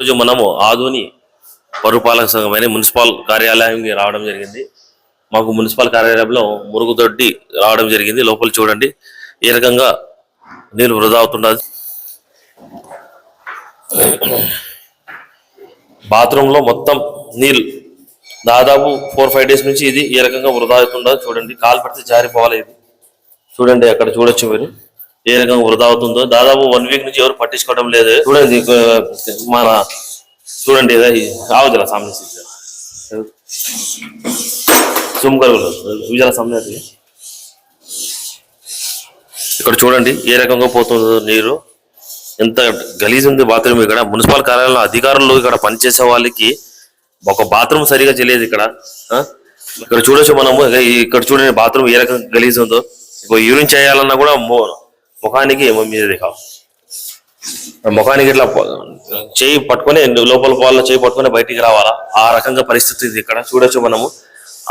ఈరోజు మనము ఆధుని పరుపాలక సంఘమైన మున్సిపల్ కార్యాలయానికి రావడం జరిగింది. మాకు మున్సిపల్ కార్యాలయంలో మురుగుదొడ్డి రావడం జరిగింది. లోపల చూడండి. ఏ రకంగా నీళ్ళు వృధా అవుతున్నది. బాత్రూంలో మొత్తం నీళ్ళు దాదాపు ఫోర్ ఫైవ్ డేస్ నుంచి ఇది ఏ రకంగా వృధా అవుతుండదు చూడండి. కాలు పడితే జారిపోవాలి ఇది. చూడండి అక్కడ చూడొచ్చు మీరు. ఏ రకంగా వృధా అవుతుందో. దాదాపు వన్ వీక్ నుంచి ఎవరు పట్టించుకోవడం లేదు. చూడండి మన చూడండి ఆవుదల సామ్ని విజయాల ఇక్కడ చూడండి ఏ రకంగా పోతుందో నీరు. ఎంత గలీజ్ ఉంది బాత్రూమ్ ఇక్కడ. మున్సిపల్ కార్యాలయంలో అధికారులు ఇక్కడ పనిచేసే వాళ్ళకి ఒక బాత్రూమ్ సరిగా తెలియదు ఇక్కడ. ఇక్కడ చూడొచ్చు మనము. ఇక్కడ చూడండి బాత్రూమ్ ఏ రకంగా గలీజ్ ఉందో. యూరిన్ చేయాలన్నా కూడా ముఖానికి ఏమో మీది కావు ముఖానికి ఇట్లా చేయి పట్టుకొని లోపల వాళ్ళ చేయి పట్టుకొని బయటికి రావాలా? ఆ రకంగా పరిస్థితి ఇది ఇక్కడ. చూడొచ్చు మనము.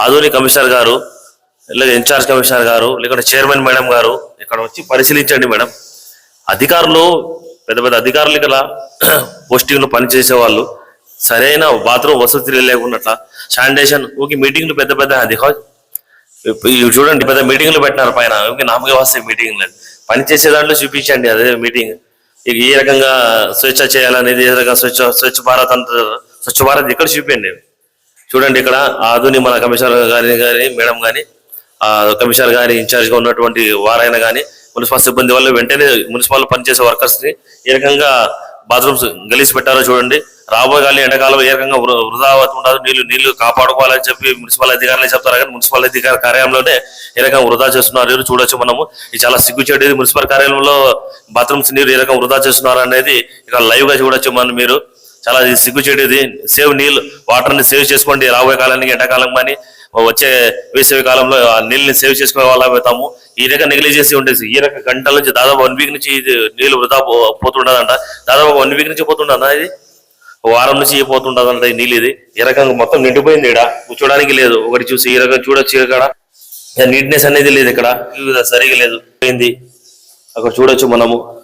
ఆధునిక కమిషనర్ గారు లేదా ఇన్ఛార్జ్ కమిషనర్ గారు లేకుంటే చైర్మన్ మేడం గారు ఇక్కడ వచ్చి పరిశీలించండి మేడం. అధికారులు పెద్ద పెద్ద అధికారులు ఇక్కడ పోస్టింగ్లు పనిచేసే వాళ్ళు. సరైన బాత్రూమ్ వసతి లేకున్నట్ల శానిటేషన్ ఓకే మీటింగ్లు పెద్ద పెద్ద అది ఇవి చూడండి పెద్ద మీటింగ్లు పెట్టినారు పైన. ఓకే నామకే వస్తాయి మీటింగ్లు. పని చేసే దాంట్లో చూపించండి అదే మీటింగ్ ఇక ఏ రకంగా స్వచ్ఛ చేయాలనేది ఏ రకంగా స్వచ్ఛ స్వచ్ఛ భారత్ అంత స్వచ్ఛ భారత్ ఇక్కడ చూపించండి? చూడండి ఇక్కడ ఆధుని మన కమిషనర్ గారి కానీ మేడం కానీ ఆ కమిషనర్ గారి ఇన్ఛార్జ్గా ఉన్నటువంటి వారైనా కానీ మున్సిపల్ సిబ్బంది వల్ల వెంటనే మున్సిపల్ పనిచేసే వర్కర్స్ని ఏ రకంగా బాత్రూమ్స్ గలీజ్ పెట్టారో చూడండి. రాబోయే కాలం ఎండాకాలం ఏ రకంగా వృ- వృధా ఉండదు. నీళ్ళు నీళ్ళు కాపాడుకోవాలని చెప్పి మున్సిపల్ అధికారులు చెప్తారు. కానీ మున్సిపల్ అధికార కార్యాలయంలోనే ఏ రకంగా వృధా చేస్తున్నారు. చూడొచ్చు మనము. ఇది చాలా సిగ్గుచేటిది మున్సిపల్ కార్యాలయంలో బాత్రూమ్స్ నీరు ఏ రకంగా వృధా చేస్తున్నారు అనేది ఇక్కడ లైవ్గా చూడొచ్చు మనం మీరు. చాలా సిగ్గుచేటిది సేవ్ నీళ్ళు వాటర్ని సేవ్ చేసుకోండి. రాబోయే కాలానికి ఎండాకాలం కానీ వచ్చే వేసవి కాలంలో ఆ నీళ్ళని సేవ్ చేసుకునే వాళ్ళ అవుతాము ఈ రకంగా నెగ్లిజెన్సీ ఉండేది ఈ రకం గంటల నుంచి దాదాపు వన్ వీక్ నుంచి ఇది నీళ్ళు వృధా పో- పోతుండదంట. దాదాపు వన్ వీక్ నుంచి పోతుండదా ఇది. వారం నుంచి పోతుండదంట ఈ నీళ్ళు ఇది. ఈ రకంగా మొత్తం నిండిపోయింది ఇక్కడ కూర్చోడానికి లేదు. ఒకటి చూసి ఈ రకం చూడొచ్చు ఇక్కడ నీట్నెస్ అనేది లేదు ఇక్కడ. సరిగా లేదు. పోయింది. అక్కడ చూడొచ్చు మనము.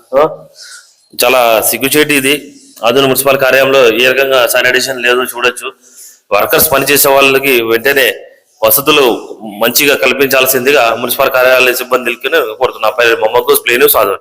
చాలా సిగ్గుచేటి ఇది. ఆధునిక మున్సిపల్ కార్యాలయంలో ఏ రకంగా శానిటేషన్ లేదు చూడొచ్చు. వర్కర్స్ పనిచేసే వాళ్ళకి వెంటనే వసతులు మంచిగా కల్పించాల్సిందిగా మున్సిపల్ కార్యాలయ సిబ్బందికి కోరుతున్నా. పై మొహమ్మద్ ప్లేను సాధు